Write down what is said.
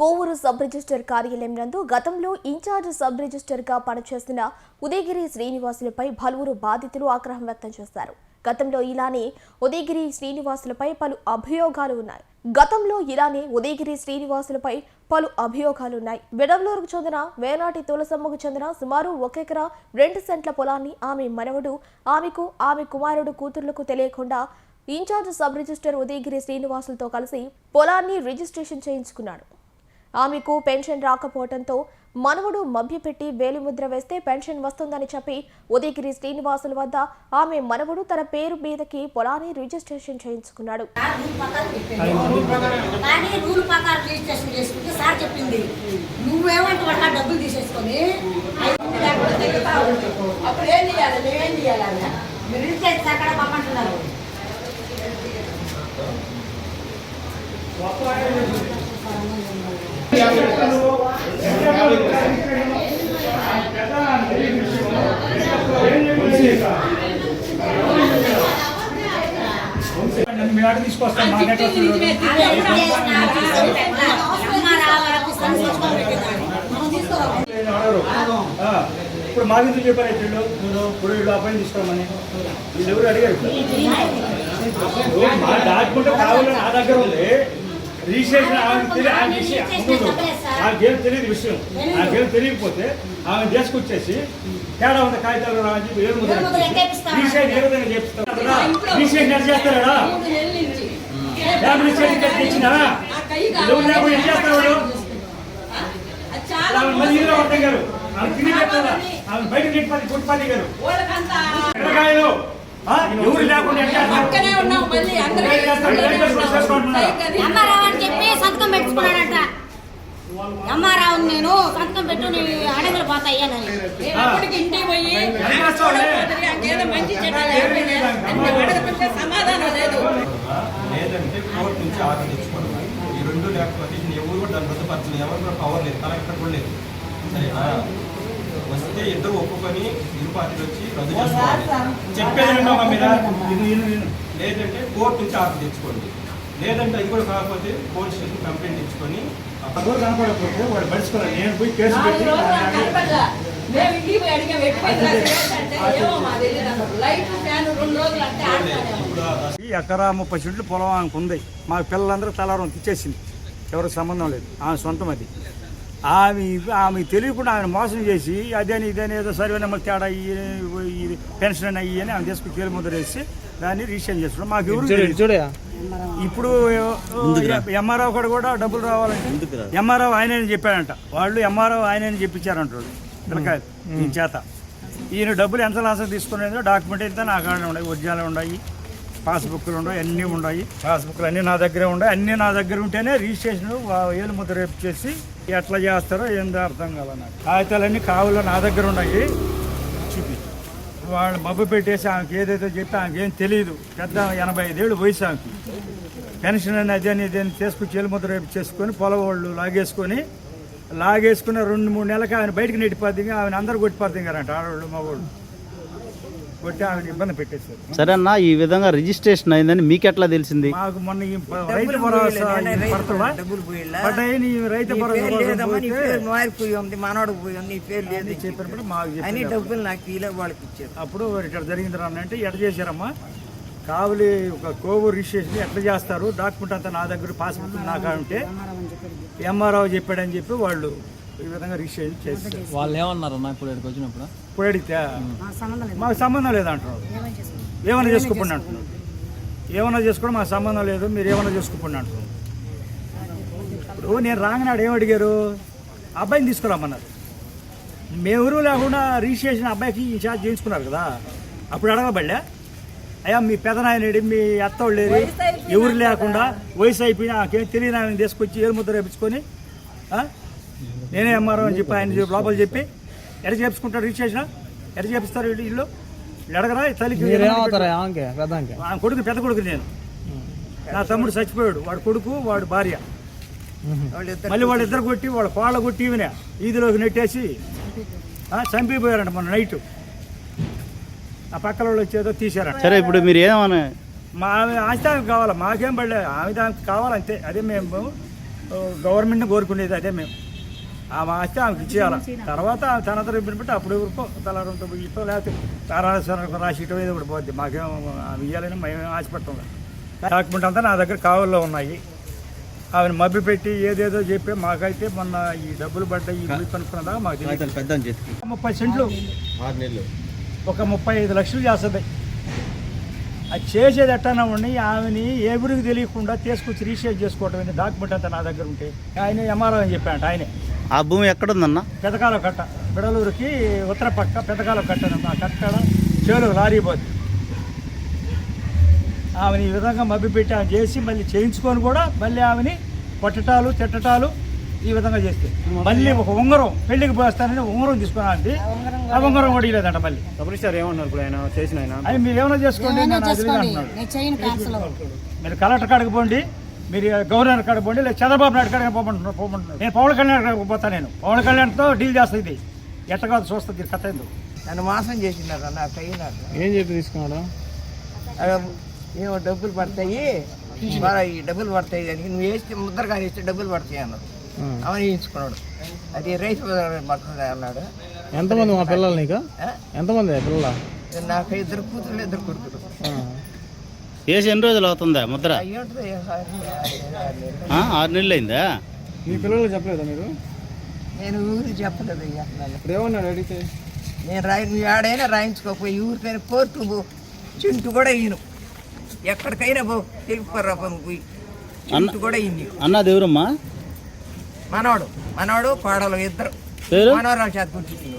Kovur sub register కార్యాలయం నందు గతంలో ఇన్ఛార్జ్ సబ్ రిజిస్టర్గా పనిచేస్తున్న ఉదయగిరి శ్రీనివాసులపై పలువురు బాధితులు ఆగ్రహం వ్యక్తం చేశారు. గతంలో ఇలానే ఉదయగిరి శ్రీనివాసులపై పలు అభియోగాలు ఉన్నాయి. గతంలో ఇలానే ఉదయగిరి శ్రీనివాసులపై పలు అభియోగాలున్నాయి విడవలూరుకు చెందిన వేనాటి తులసమ్మకు చెందిన సుమారు ఒక ఎకరా రెండు సెంట్ల పొలాన్ని ఆమె మనవడు ఆమెకు ఆమె కుమారుడు కూతుర్లకు తెలియకుండా ఇన్ఛార్జ్ సబ్ రిజిస్టర్ ఉదయగిరి శ్రీనివాసులతో కలిసి పొలాన్ని రిజిస్ట్రేషన్ చేయించుకున్నాడు. ఆమెకు పెన్షన్ రాకపోవడంతో మనవడు మభ్యపెట్టి వేలిముద్ర వేస్తే పెన్షన్ వస్తుందని చెప్పి ఉదయగిరి శ్రీనివాసుల వద్ద ఆమె మనవడు తన పేరు మీదకి పొలాన్ని రిజిస్ట్రేషన్ చేయించుకున్నాడు. అప్పుడు మీ ఆడ తీసుకొస్తాను మా. ఆ, ఇప్పుడు మా గురించి చెప్పారు మీరు ఇప్పుడు వీళ్ళు అబ్బాయిని తీసుకోమని వీళ్ళు ఎవరు అడిగారు? మా డాక్యుమెంట్ కావాలని నా దగ్గర ఉంది. రిజిస్ట్రేషన్ ఆమె తెలియ ఆమె విషయం. నాకేం తెలియదు. విషయం. నాకేం తెలియకపోతే ఆమె చేసుకొచ్చేసి తేడా ఉంది కాగితాలు రా అని చెప్పి ఏడు ముద్ర. రిజిస్ట్రేషన్ ఏ విధంగా చేపిస్తాం రిజిస్ట్రేషన్ ఎట్లా చేస్తారా ఎవరు లేకుండా ఆమె మళ్ళీ ఇందులో గారు ఆమె ఆమె బయట నెట్టాలి కొట్టుపల్లి గారు. వాళ్ళకంతా ఎక్కడికాయలు ఆ? ఎవరు లేకుండా ఎట్లా చేస్తారు? సంతకం పెట్టుకున్నాడంట. అమ్మారావు నేను సంతకం పెట్టు నీ అడగలు పోతాయ్యానని అప్పటికి ఇంటికి పోయి? ఏదో మంచి చెడ్డ సమాధానం లేదు. లేదంటే కోర్టు నుంచి ఆర్డర్ తెచ్చుకోవాలి ఈ రెండు లేకపోతే ఎవరు కూడా రద్దుపరచలేదు ఎవరు కూడా పవర్ లేదు. కలెక్టర్ కూడా లేదు. సరేనా వస్తే ఇద్దరు ఒప్పుకొని ఇరు పార్టీలు వచ్చి రద్దు చేసుకోవాలి. చెప్పేది విన్నామా మీద. లేదంటే కోర్టు నుంచి ఆర్డర్ తెచ్చుకోండి. లేదంటే అది కూడా కాకపోతే పోలీస్ స్టేషన్ కంప్లైంట్ ఇచ్చుకొని ఎవరు కనపడకపోతే వాడు పడుచుకోవాలి నేను పోయి కేసు పెట్టి ఈ ఎకరా ముప్పై సెంట్లు పొలం ఆమెకు ఉంది మా పిల్లలందరూ తలారం ఇచ్చేసింది ఎవరికి సంబంధం లేదు ఆమె సొంతం అది ఆమె ఆమె తెలియకుండా ఆమె మోసం చేసి అదేని ఇదేని ఏదో సర్వే నెంబర్ తేడా పెన్షన్ అయ్యి అని ఆమె తీసుకుని కేలు ముద్ర వేసి దాన్ని రిజిస్ట్రేషన్ చేస్తున్నాం మాకు ఎవరు. ఇప్పుడు ఎంఆర్ఓ కూడా కూడా డబ్బులు రావాలంటే ఎంఆర్ఓ ఆయన చెప్పాడంట. వాళ్ళు ఎంఆర్ఓ ఆయన చెప్పించారంట పిల్లకాయలు ఈయన చేత. ఈయన డబ్బులు ఎంత లాసం తీసుకునేదో డాక్యుమెంట్ అయితే నా కాడ ఉన్నాయి. ఒరిజినల్ ఉన్నాయి పాస్బుక్లు ఉన్నాయి అన్నీ ఉన్నాయి. పాస్బుక్లు అన్నీ నా దగ్గరే ఉన్నాయి. అన్నీ నా దగ్గర ఉంటేనే రిజిస్ట్రేషన్ ఏలు ముద్ర రేపు చేసి ఎట్లా చేస్తారో ఏందో అర్థం కాల నాకు. కాగితాలన్నీ కావులో నా దగ్గర ఉన్నాయి. వాళ్ళు మబ్బు పెట్టేసి ఆమెకి ఏదైతే చెప్తే ఆమెకి ఏం తెలియదు పెద్ద ఎనభై ఐదేళ్ళు వయసు ఆమెకి. పెన్షన్ అని అదని ఇదని తీసుకొచ్చి చెలుముద్ర రేపు చేసుకొని పొలం వాళ్ళు లాగేసుకొని లాగేసుకున్న రెండు మూడు నెలలకి ఆయన బయటకు నెట్టిపోద్దిగా ఆమెను అందరూ కొట్టిపోద్ది గారంట ఆడవాళ్ళు మగవాళ్ళు. కొట్టి ఆమెను ఇబ్బంది పెట్టేశారు. సరే అన్న ఈ విధంగా రిజిస్ట్రేషన్ అయిందని మీకు ఎట్లా తెలిసింది? మాకు మొన్న ఈ ప- రైతు భరోసా ఈ పడతవా? డబ్బులు పోయిలా? పడ్డాయి నీ రైతు భరోసా పేరు కోసం లేదమ్మా నీ పోతే పేరు మారి పోయి ఉంది మనవాడికి పోయి ఉంది నీ పేరు లేదు అన్ని చెప్పినప్పుడు మాకు అని చెప్పారు డబ్బులు నాకు ఇలా వాళ్ళకి ఇచ్చారు. అప్పుడు ఇక్కడ జరిగింది రా అంటే ఎట్ట చేశారమ్మా? కావులి ఒక కోవూరు రిజిస్ట్రేషన్ ఎట్లా చేస్తారు? డాక్యుమెంట్ అంతా నా దగ్గర పాస్బుక్ నా కాడ ఉంటే ఎంఆర్ఓ చెప్పాడని చెప్పి వాళ్ళు ఈ విధంగా రిజిస్ట్రేషన్ చేస్తారు వాళ్ళు ఏమన్నారు అన్న ఇప్పుడు ఇక్కడికి వచ్చినప్పుడు? ఇప్పుడు అడిగితే మాకు సంబంధం లేదు అంటున్నారు. ఏమైనా చేసుకోకుండా అంటున్నారు. ఏమైనా చేసుకోవడం మాకు సంబంధం లేదు మీరు ఏమైనా చేసుకోకుండా అంటున్నారు. ఇప్పుడు నేను రాగానాడు ఏం అడిగారు? అబ్బాయిని తీసుకురామన్నారు. మేమెవరూ లేకుండా రిజిస్ట్రేషన్ అబ్బాయికి ఈ ఛార్జ్ చేయించుకున్నారు కదా. అప్పుడు అడగబడ్డా? అయ్యా మీ పెదనాయనడి మీ అత్తవాళ్ళు లేరు ఎవరు లేకుండా వయసు అయిపోయినా నాకేం తెలియని ఆయన తీసుకొచ్చి ఏలుముద్ర వేపించుకొని ఆ? నేనే ఎంఆర్ఓ అని చెప్పి ఆయన చెప్పి లోపల చెప్పి ఎడ చేపించుకుంటారు రిజిస్ట్రేషన్? ఎడ చేపిస్తారు వీళ్ళు? ఇల్లు? ఈ తల్లికి కొడుకు పెద్ద కొడుకు నేను. నా తమ్ముడు చచ్చిపోయాడు. వాడు కొడుకు వాడు భార్య. మళ్ళీ వాళ్ళిద్దరు కొట్టి వాళ్ళ కోళ్ళ కొట్టి ఈవినే ఈదిలోకి నెట్టేసి ఆ, చంపిపోయారంట మొన్న నైట్. ఆ పక్కల వాళ్ళు వచ్చేదో తీశారంట. సరే ఇప్పుడు మీరు ఏమన్నా మా ఆమె ఆస్తి కావాలి? మాకేం పడలేదు. ఆమె దానికి కావాలంతే. అదే మేము గవర్నమెంట్ని కోరుకునేది అదే మేము. ఆమె ఆస్తి ఆమెకి ఇచ్చేయాలి. తర్వాత తన తరపున బట్టి అప్పుడు ఎవరికో తలారంతో ఇష్టం లేకపోతే తారాశ్వరం రాసి ఇటో ఏదో ఒకటి పోద్ది. మాకేం ఆమె ఇవ్వాలని మేము ఆశపడతాం డాక్యుమెంట్ అంతా నా దగ్గర కావల్లో ఉన్నాయి. ఆమెను మభ్య పెట్టి ఏదేదో చెప్పి మాకైతే మొన్న ఈ డబ్బులు పడ్డాయి ఈ ఇల్లు కనుక్కున్నదా మాకు తెలియదు. ముప్పై సెంట్లు ఒక ముప్పై ఐదు లక్షలు చేస్తుంది. అది చేసేది ఎట్టన్నా ఉండి ఆమెని ఏ గురికి తెలియకుండా తీసుకొచ్చి రీషేర్ చేసుకోవటం డాక్యుమెంట్ అంతా నా దగ్గర ఉంటే. ఆయన ఎంఆర్ఓ అని చెప్పాడు ఆయనే. ఆ భూమి ఎక్కడుందన్న? పెదకాల కట్ట. బిడలూరుకి ఉత్తర పక్క పెదకాల కట్ట. ఆ కట్ట చేలు లారీ పోద్ది ఆమెని ఈ విధంగా మభ్యపెట్టి ఆమె చేసి మళ్ళీ చేయించుకొని కూడా మళ్ళీ ఆమెని కొట్టటాలు తిట్టటాలు ఈ విధంగా చేస్తే. మళ్ళీ ఒక ఉంగరం పెళ్ళికి పోస్తానని ఉంగరం తీసుకున్నాండి ఆ ఉంగరం కూడా లేదంట మళ్ళీ. సబరిస్టార్ ఏమన్నారు ఇప్పుడు ఆయన చేసిన ఆయన? మీరు ఏమైనా చేసుకోండి మీరు కలెక్టర్ కాడికి పోండి మీరు గవర్నర్ కాడికి పోండి లేదా చంద్రబాబు నాయుడు కాడికి పోమంటున్నారు పోమంటున్నారు నేను పవన్ కళ్యాణ్ కాడికి పోతాను నేను. పవన్ కళ్యాణ్తో డీల్ చేస్తుంది ఇది. ఎట్టగా చూస్తుంది ఇది కథ ఏందో. నన్ను మోసం చేసినారు నాకు అయినారు ఏం చెప్పి తీసుకున్నాడు? ఏమో డబ్బులు పడతాయి. ఈ డబ్బులు పడతాయి అని నువ్వు వేస్తే ముద్రగా వేస్తే డబ్బులు పడతాయి అన్నాడు. అవని వేయించుకున్నాడు అది రైతు పడుతుంది అన్నాడు. ఎంతమంది మా పిల్లలు నీకు? ఎంతమంది పిల్లల? నాకు ఇద్దరు కూతురు ఇద్దరు కొడుకులు. వేసి ఎన్ని రోజులు అవుతుందా ముద్ర? ఆరు నెలలు అయిందా? మీ పిల్లలు చెప్పలేదా మీరు? నేను ఊరికి చెప్పలేదు ఇప్పుడు ఏమన్నాడు అడిగితే? నేను రాయి నువ్వు ఆడైనా రాయించుకోకపోయి ఊరికైనా కోర్టు పో చింటు కూడా ఇయ్యను ఎక్కడికైనా పో తెలుపుకోరా పో నువ్వు పోయి చింటు కూడా ఇన్ని అన్న దేవురమ్మా మనవాడు మనవాడు కోడలు ఇద్దరు. పేరు? మనవరాలు చేత కూర్చుంది